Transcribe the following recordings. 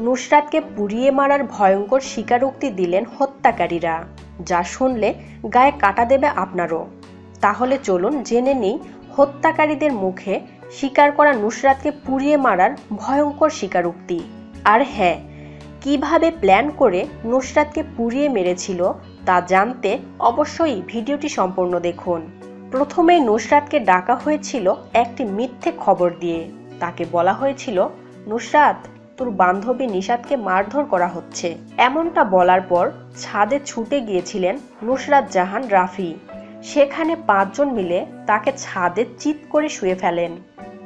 নুসরাতকে পুড়িয়ে মারার ভয়ঙ্কর স্বীকারোক্তি দিলেন হত্যাকারীরা। যা শুনলে গায়ে কাটা দেবে আপনারও। তাহলে চলুন জেনে নিই, হত্যাকারীদের মুখে স্বীকার করা নুসরাতকে পুড়িয়ে মারার ভয়ঙ্কর স্বীকারোক্তি। আর হ্যাঁ কীভাবে প্ল্যান করে নুসরাতকে পুড়িয়ে মেরেছিল তা জানতে অবশ্যই ভিডিওটি সম্পূর্ণ দেখুন। প্রথমে নুসরাতকে ডাকা হয়েছিল একটি মিথ্যে খবর দিয়ে। তাকে বলা হয়েছিল, নুসরাত তোর বান্ধবী নিশাদকে মারধর করা হচ্ছে। এমনটা বলার পর ছাদে ছুটে গিয়েছিলেন নুসরাত জাহান রাফি। সেখানে পাঁচজন মিলে তাকে ছাদে চিৎ করে শুয়ে ফেলেন।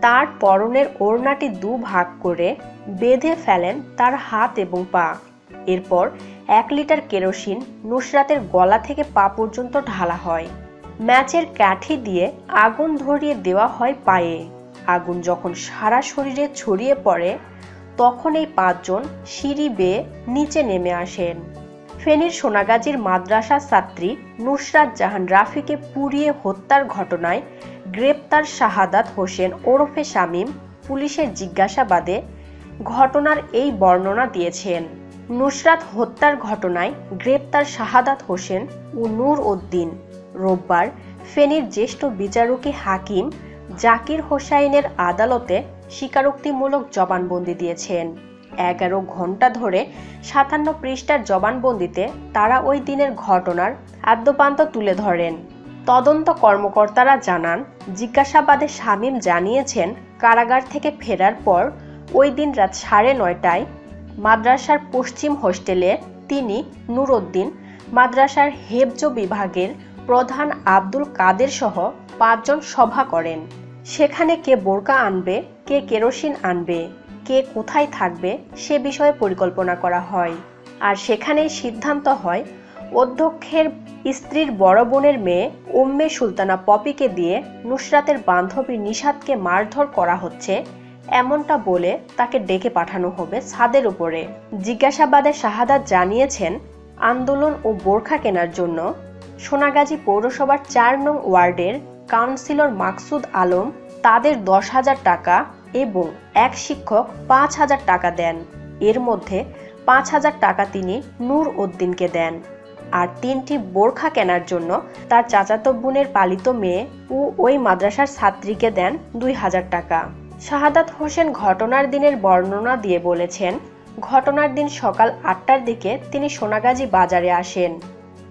তার পরনের ওড়নাটি দু ভাগ করে বেঁধে ফেলেন তার হাত এবং পা। এরপর এক লিটার কেরোসিন নুসরাতের গলা থেকে পা পর্যন্ত ঢালা হয়। ম্যাচের কাঠি দিয়ে আগুন ধরিয়ে দেওয়া হয় পায়ে। আগুন যখন সারা শরীরে ছড়িয়ে পড়ে তখন এই পাঁচজন সিঁড়ি বেয়ে নিচে নেমে আসেন। ফেনীর সোনাগাজীর মাদ্রাসা ছাত্রী নুসরাত জাহান রাফিকে পুড়িয়ে হত্যার ঘটনায় গ্রেপ্তার শাহাদাত হোসেন ওরফে শামীম পুলিশের জিজ্ঞাসাবাদে ঘটনার এই বর্ণনা দিয়েছেন। নুসরাত হত্যার ঘটনায় গ্রেপ্তার শাহাদাত হোসেন ও নূর উদ্দিন। রোববার ফেনীর জ্যেষ্ঠ বিচারকী হাকিম জাকির হোসাইনের আদালতে স্বীকারোক্তিমূলক জবানবন্দি দিয়েছেন। এগারো ঘণ্টা ধরে সাতান্ন পৃষ্ঠার জবানবন্দিতে তারা ওই দিনের ঘটনার আদ্যপান্ত তুলে ধরেন। তদন্ত কর্মকর্তারা জানান, জিজ্ঞাসাবাদে শামীম জানিয়েছেন, কারাগার থেকে ফেরার পর ওই দিন রাত সাড়ে নয়টায় মাদ্রাসার পশ্চিম হোস্টেলে তিনি নুরুদ্দিন, মাদ্রাসার হেফজ বিভাগের প্রধান আব্দুল কাদের সহ পাঁচজন সভা করেন। সেখানে কে বোরকা আনবে কে কেরোসিন আনবে, কে কোথায় থাকবে সে বিষয়ে পরিকল্পনা করা হয়। আর সেখানেই সিদ্ধান্ত হয়, অধ্যক্ষের স্ত্রীর বড় বোনের মেয়ে উম্মে সুলতানা পপিকে দিয়ে নুসরাতের বান্ধবী নিষাদকে মারধর করা হচ্ছে, এমনটা বলে তাকে ডেকে পাঠানো হবে ছাদের উপরে। জিজ্ঞাসাবাদে শাহাদাত জানিয়েছেন, আন্দোলন ও বোরখা কেনার জন্য সোনাগাজী পৌরসভার চার নং ওয়ার্ডের কাউন্সিলর মাকসুদ আলম তাদের দশ হাজার টাকা এবং এক শিক্ষক পাঁচ হাজার টাকা দেন। এর মধ্যে পাঁচ হাজার টাকা তিনি নূর উদ্দিনকে দেন। আর তিনটি বোরখা কেনার জন্য তার চাচাতো বোনের পালিত মেয়ে ও ওই মাদ্রাসার ছাত্রীকে দেন দুই হাজার টাকা। শাহাদাত হোসেন ঘটনার দিনের বর্ণনা দিয়ে বলেছেন, ঘটনার দিন সকাল আটটার দিকে তিনি সোনাগাজী বাজারে আসেন।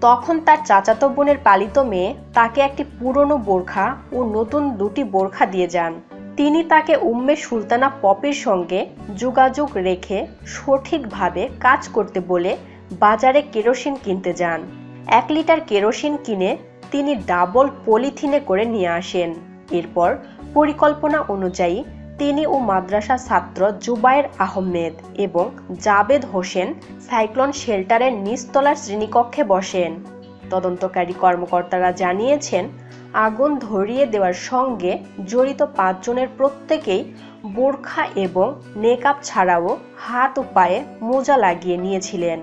তখন তার চাচাতো বোনের পালিত মেয়ে তাকে একটি পুরনো বোরখা ও নতুন দুটি বোরখা দিয়ে যান। তিনি তাকে উম্মে সুলতানা পপির সঙ্গে যোগাযোগ রেখে সঠিকভাবে কাজ করতে বলে বাজারে কেরোসিন কিনতে যান। এক লিটার কেরোসিন কিনে তিনি ডাবল পলিথিনে করে নিয়ে আসেন। এরপর পরিকল্পনা অনুযায়ী তিনি ও মাদ্রাসা ছাত্র জুবায়ের আহমেদ এবং জাবেদ হোসেন সাইক্লোন শেল্টারের নিচতলার শ্রেণীকক্ষে বসেন। তদন্তকারী কর্মকর্তারা জানিয়েছেন, আগুন ধরিয়ে দেওয়ার সঙ্গে জড়িত পাঁচজনের প্রত্যেকেই বোরখা এবং নেকাব ছাড়াও হাত ও পায়ে মোজা লাগিয়ে নিয়েছিলেন।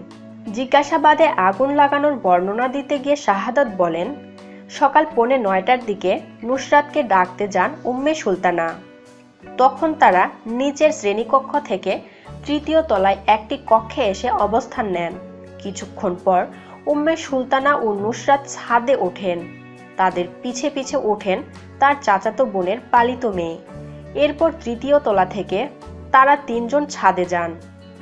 জিজ্ঞাসাবাদে আগুন লাগানোর বর্ণনা দিতে গিয়ে শাহাদাত বলেন, সকাল পৌনে নয়টার দিকে নুসরাতকে ডাকতে যান উম্মে সুলতানা। তখন তারা নিচের শ্রেণীকক্ষ থেকে তৃতীয় তলায় একটি কক্ষে এসে অবস্থান নেন। কিছুক্ষণ পর উম্মে সুলতানা ও নুসরাত ছাদে ওঠেন। তাদের পিছে পিছে ওঠেন তার চাচাতো বোনের পালিত মেয়ে। এরপর তৃতীয় তলা থেকে তারা তিনজন ছাদে যান।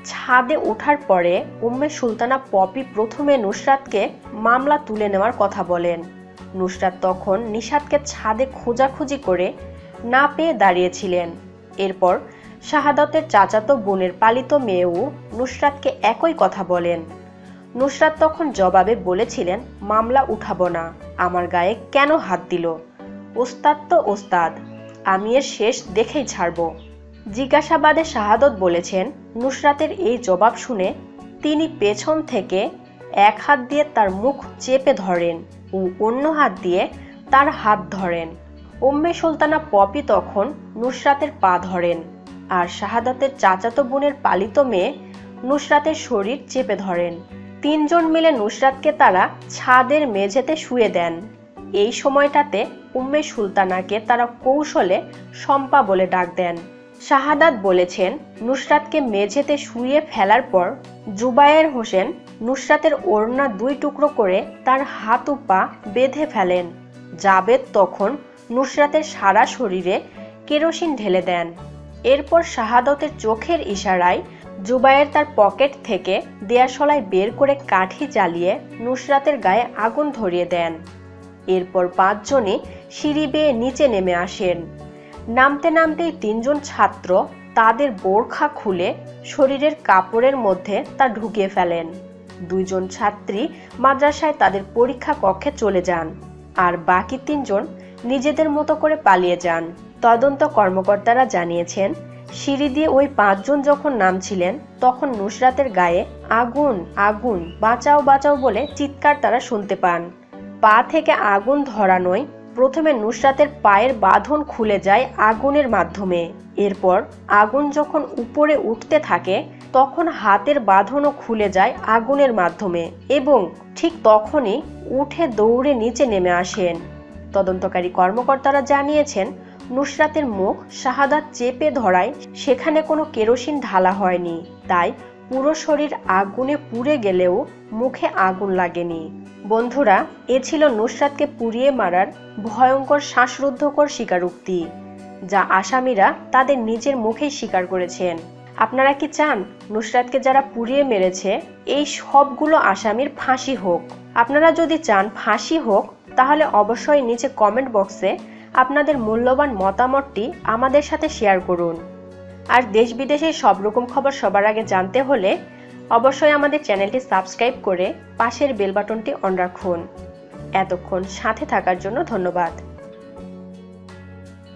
ছাদে ওঠার পরে উম্মে সুলতানা পপি প্রথমে নুসরাতকে মামলা তুলে নেওয়ার কথা বলেন। নুসরাত তখন নিষাদকে ছাদে খোঁজাখুঁজি করে না পেয়ে দাঁড়িয়েছিলেন। এরপর শাহাদতের চাচাতো বোনের পালিত মেয়েও নুসরাতকে একই কথা বলেন। নুসরাত তখন জবাবে বলেছিলেন, মামলা উঠাবো না, আমার গায়ে কেন হাত দিল? ওস্তাদ তো ওস্তাদ, আমি এর শেষ দেখেই ছাড়ব। জিজ্ঞাসাবাদে শাহাদত বলেছেন, নুসরাতের এই জবাব শুনে তিনি পেছন থেকে এক হাত দিয়ে তার মুখ চেপে ধরেন ও অন্য হাত দিয়ে তার হাত ধরেন। উম্মে সুলতানা পপি তখন নুসরাতের পা ধরেন আর শাহাদাতের চাচাতো বোনের পালিত মেয়ে নুসরাতের শরীর চেপে ধরেন। তিনজন মিলে নুসরাতকে তারা ছাদের মেঝেতে শুয়ে দেন। এই সময়টাতে উম্মে সুলতানাকে তারা কৌশলে শম্পা বলে ডাক দেন। শাহাদাত বলেছেন, নুসরাতকে মেঝেতে শুয়ে ফেলার পর জুবায়ের হোসেন নুসরাতের ওড়না দুই টুকরো করে তার হাত ও পা বেঁধে ফেলেন। জাবেদ তখন নুসরাতের সারা শরীরে কেরোসিন ঢেলে দেন। এরপর শাহাদতের চোখের ইশারায় জুবায়ের তার পকেট থেকে দেয়াশলায় বের করে কাঠি জ্বালিয়ে নুসরাতের গায়ে আগুন ধরিয়ে দেন। এরপর পাঁচজনে সিঁড়ি বেয়ে নিচে নেমে আসেন। নামতে নামতেই তিনজন ছাত্র তাদের বোরখা খুলে শরীরের কাপড়ের মধ্যে তা ঢুকিয়ে ফেলেন। দুইজন ছাত্রী মাদ্রাসায় তাদের পরীক্ষা কক্ষে চলে যান। আর বাকি তিনজন নিজেদের মতো করে পালিয়ে যান। তদন্ত কর্মকর্তারা জানিয়েছেন, সিঁড়ি দিয়ে ওই পাঁচজন যখন নামছিলেন, তখন নুসরাতের গায়ে আগুন আগুন, বাঁচাও বাঁচাও বলে চিৎকার তারা শুনতে পান। পা থেকে আগুন ধরানোয় প্রথমে নুসরাতের পায়ের বাঁধন খুলে যায় আগুনের মাধ্যমে। এরপর আগুন যখন উপরে উঠতে থাকে তখন হাতের বাঁধনও খুলে যায় আগুনের মাধ্যমে এবং ঠিক তখনই উঠে দৌড়ে নিচে নেমে আসেন। তদন্তকারী কর্মকর্তারা জানিয়েছেন, নুসরাতের মুখ শাহাদাত চেপে ধরায় সেখানে কোনো কেরোসিন ঢালা হয়নি। তাই পুরো শরীর আগুনে পুড়ে গেলেও মুখে আগুন লাগেনি। বন্ধুরা, এ ছিল নুসরাতকে পুড়িয়ে মারার ভয়ঙ্কর শ্বাসরুদ্ধকর স্বীকারোক্তি, যা আসামিরা তাদের নিজের মুখেই স্বীকার করেছেন। আপনারা কি চান নুসরাতকে যারা পুড়িয়ে মেরেছে, এই সবগুলো আসামির ফাঁসি হোক? আপনারা যদি চান ফাঁসি হোক, তাহলে অবশ্যই নিচে কমেন্ট বক্সে আপনাদের মূল্যবান মতামতটি আমাদের সাথে শেয়ার করুন। আর দেশ বিদেশের সব রকম খবর সবার আগে জানতে হলে অবশ্যই আমাদের চ্যানেলটি সাবস্ক্রাইব করে পাশের বেল বাটনটি অন রাখুন। এতক্ষণ সাথে থাকার জন্য ধন্যবাদ।